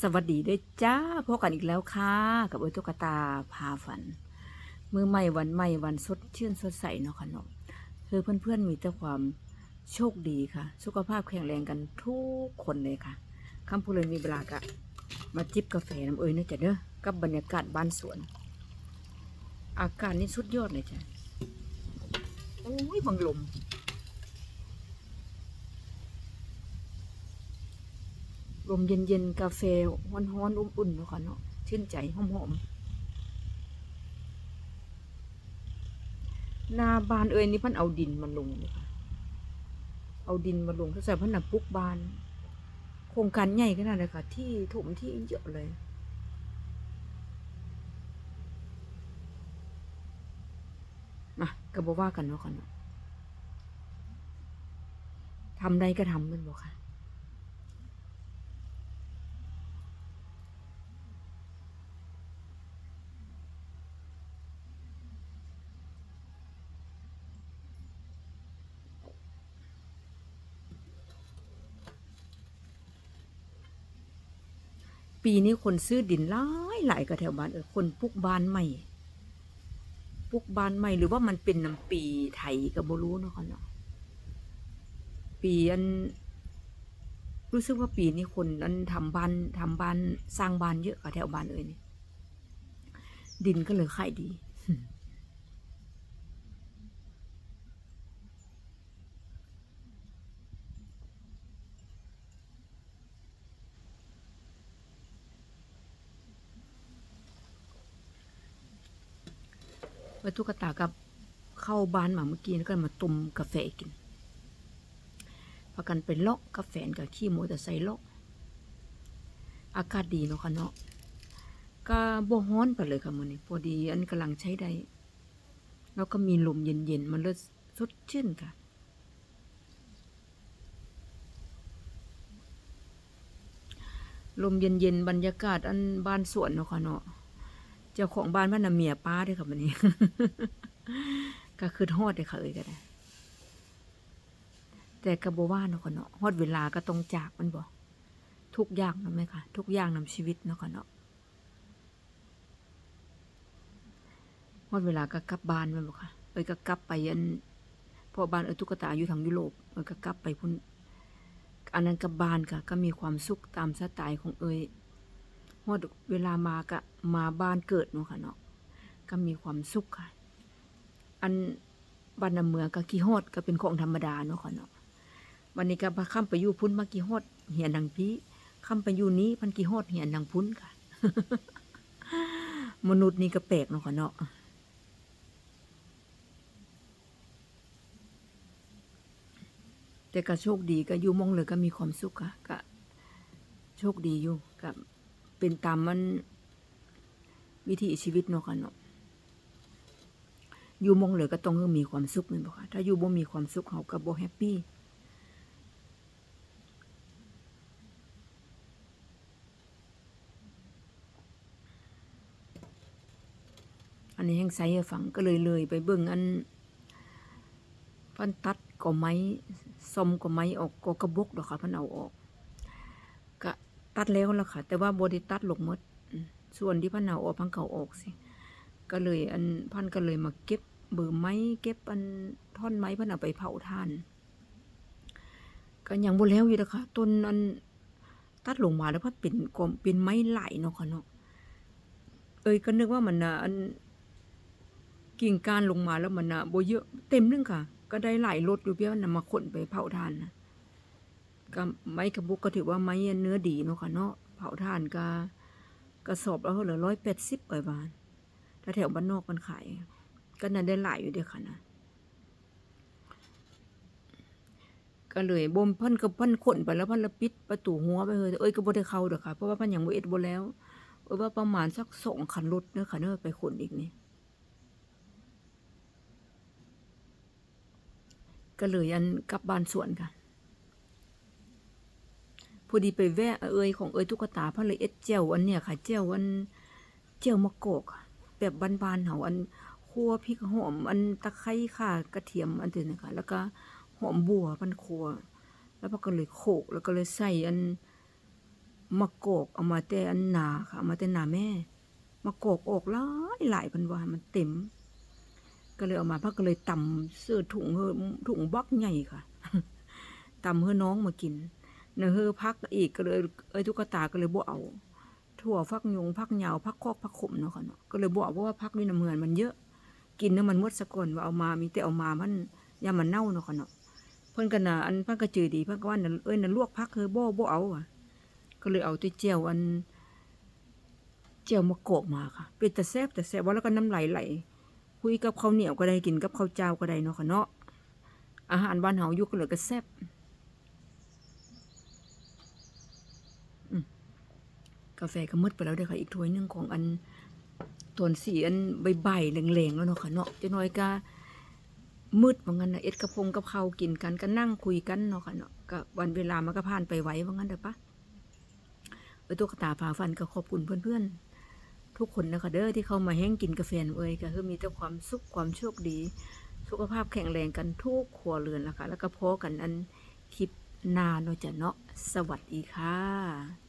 สวัสดีด้วยจ้าพบกันอีกแล้วค่ะ กับโอตุกตาพาฝัน มือใหม่วันใหม่วันสดชื่นสดใสเนาะค่ะเนาะคือเพื่อนๆมีแต่ความโชคดีค่ะ สุขภาพแข็งแรงกันทุกคนเลยค่ะคำพูดเลยมีเวลากะมาจิบกาแฟน้ำเอ้ยเนะจ๊ะเด้อกับบรรยากาศบ้านสวน อากาศนี่สุดยอดเลยจ้ะโอ้ยบังลม ลมเย็นๆ กาแฟฮ้อนๆอุ่นๆเนาะค่ะเนาะชื่นใจหอมๆหนาบานเอ่ยนี่พันเอาดินมาลงเลยค่ะเอาดินมาลงถ้าใส่พันหน่ะปลุกบาน โครงการใหญ่ขนาดเลยค่ะ ที่ถมที่เยอะเลยมาก็บอกว่ากันเนาะค่ะเนาะทำได้ก็ทำมันบอกค่ะ ปีนี้คนซื้อดินหลายหลายกับแถวบ้านเออคนปลูกบ้านใหม่ปลูกบ้านใหม่หรือว่ามันเป็นน้ำปีไทยกับโบรู้เนาะค่ะเนาะปีอันรู้สึกว่าปีนี้คนนั้นทำบ้านทำบ้านสร้างบ้านเยอะกับแถวบ้านเอ่ยนี่ดินก็เลยขายดี วัตถุกตากับเข้าบ้านมาเมื่อกี้แล้วก็มาต้มกาแฟกินพากันไปเลาะกาแฟกับขี้มอเตอร์ไซค์เลาะอากาศดีเนาะค่ะเนาะก็บ่ฮ้อนไปเลยค่ะมื้อนี้พอดีอันกำลังใช้ได้แล้วก็มีลมเย็นๆมันเลยสดชื่นค่ะลมเย็นๆบรรยากาศอันบ้านสวนเนาะค่ะเนาะ เจ้าของบ้านมันน่ะเมียป้าด้วยค่ะวันนี้ ก็คือฮอดเลยค่ะเอ้ยก็ได้แต่กระบว่าเนาะค่ะเนาะฮอดเวลาก็ต้องจากมันบอกทุกอย่างนะไหมคะทุกอย่างนำชีวิตเนาะค่ะเนาะฮอดเวลาก็กลับบ้านแมันบอกค่ะเอ้ยก็กลับไปอันพอบ้านเอ้ยตุ๊กตาอยู่ทางยุโรปเอ้ยก็กลับไปพุ่นอันนั้นกับบ้านค่ะก็มีความสุขตามสไตล์ของเอ้ย ฮอดเวลามาก็มาบ้านเกิดเนาะค่ะเนาะก็มีความสุขค่ะ อันบ้านนำเมืองก็กี่ฮอดก็เป็นของธรรมดาเนาะค่ะเนาะวันนี้ก็มาค้ำไปอยู่พุ่นมากี่ฮอดเหียนดังพี่ค้ำไปอยู่นี้พันกี่ฮอดเหียนดังพุ่นค่ะ มนุษย์นี่ก็แปลกเนาะค่ะเนาะแต่ก็โชคดีก็อยู่มองเลยก็มีความสุขค่ะก็โชคดีอยู่กับ เป็นตามมันวิถีชีวิตเนาะค่ะเนาะอยู่มองเหลือก็ต้องมีความสุขแม่นบ่ค่ะถ้าอยู่บ่มีความสุขเขาก็บ่แฮปปี้อันนี้แห้งไซให้ฟังก็เลยเลยไปเบิ่งอันพันตัดก็ไม้ซอมก็ไม้ออกก็กระบกดอกค่ะพันเอาออก ตัดแล้วละค่ะ แต่ว่าบไดิตัดลงมดอืมส่วนที่พันเอาออกพันเก่าออกสิ ก็เลยอันพันก็เลยมาเก็บเบอร์ไม้เก็บอันท่อนไม้พันเอาไปเผาท่านก็ยังบ่แล้วอยู่นะคะต้นอันตัดลงมาแล้วพันเป็นกลมเป็นไม้ไหลเนาะค่ะเนาะเอ้ยก็นึกว่ามันนะอันกิ่งก้านลงมาแล้วมันน่ะบ่เยอะเต็มนึงค่ะ ก็ได้หลายรถอยู่เพียงนำมาขนไปเผาท่านนะ ก็ไม้กระบุกก็ถือว่าไม้เนื้อดีเนาะค่ะเนาะเผาถ่านก็กระสอบแล้วเหลือร้อยแปดสิบเอ้ยบานถ้าแถวบ้านนอกมันขายก็น่าได้หลายอยู่เดียวค่ะนะก็เลยบ่มพันกับพันขนไปแล้วพันละปิดประตูหัวไปเลยเอ้ยก็บ่ได้เข้าเดอค่ะ เพราะว่าพันอยังบ่เอ็ดบ่แล้วเออว่าประมาณสักสองคันรถเด้อค่ะเด้อไปขนอีกนี่ก็เลยอันกลับบ้านสวนค่ะ พอดีไปแวะเอ่ยของเอ่ยตุ๊กตาพระเลยเอ็ดเจวอันเนี้ยค่ะเจวอันเจวมะกอกแบบบานๆเฮาอันคั่วพริกหอมอันตะไคร้ค่ะกระเทียมอันเดียวนะคะแล้วก็หอมบัวมันคั่วแล้วพอก็เลยโขกแล้วก็เลยใส่อันมากอกเอามาแต่อันหนาค่ะเอามาแต่หนาแม่มากอกออกหลายหลายพันวามันเต็ม ก็เลยเอามาพักก็เลยตำเสื้อถุงเฮอถุงบล็อกใหญ่ค่ะตำเฮอน้องมากิน เนอะเฮอพักอีกก็เลยเอ้ยตุ๊กตาก็เลยบ่เอาถั่วฟักยงพักเหยาวพักคอกพักขมเนาะค่ะเนาะก็เลยบอกว่าพักนี่น้ำเหมือนมันเยอะ กินแล้วมันมดสะก่อนว่าเอามามีแต่เอามามันยามันเน่าเนาะค่ะเนาะเพิ่นก็น่ะอันเพิ่นก็จือดีเพิ่นก็ว่าเอ้ยน่ะลวกพักเฮอบ่บ่เอาอะก็เลยเอาตัวเจียวอันเจียวมะกอกมาค่ะ เป็นแต่แซ่บแต่แซ่บว่าแล้วก็น้ำไหลไหลคุยกับข้าวเหนียวก็ได้กินกับข้าวเจ้าก็ได้เนาะค่ะเนาะอาหารบ้านเฮาอยู่ก็เลยก็แซ่บอืม กาแฟก็หมดไปแล้วเด้อค่ะ อีกถ้วยหนึ่งของอันโทนสีอันใบๆแรงๆแล้วเนาะค่ะเนาะจะน้อยก็มืดว่างั้นนะเอ็ดกระพงกับข้ากินกันก็นั่งคุยกันเนาะค่ะเนาะก็วันเวลามันก็ผ่านไปไวว่างั้นเด้อปะเอ้ยตุ๊กตาพาฟันก็ขอบคุณเพื่อนๆ ทุกคนนะคะเด้อที่เข้ามาแห้งกินกาแฟเอ้ยก็คือมีแต่ความสุขความโชคดี สุขภาพแข็งแรงกันทุกครัวเรือนนะคะแล้วก็พอกันอันคลิปนาเนาะจ้ะเนาะสวัสดีค่ะ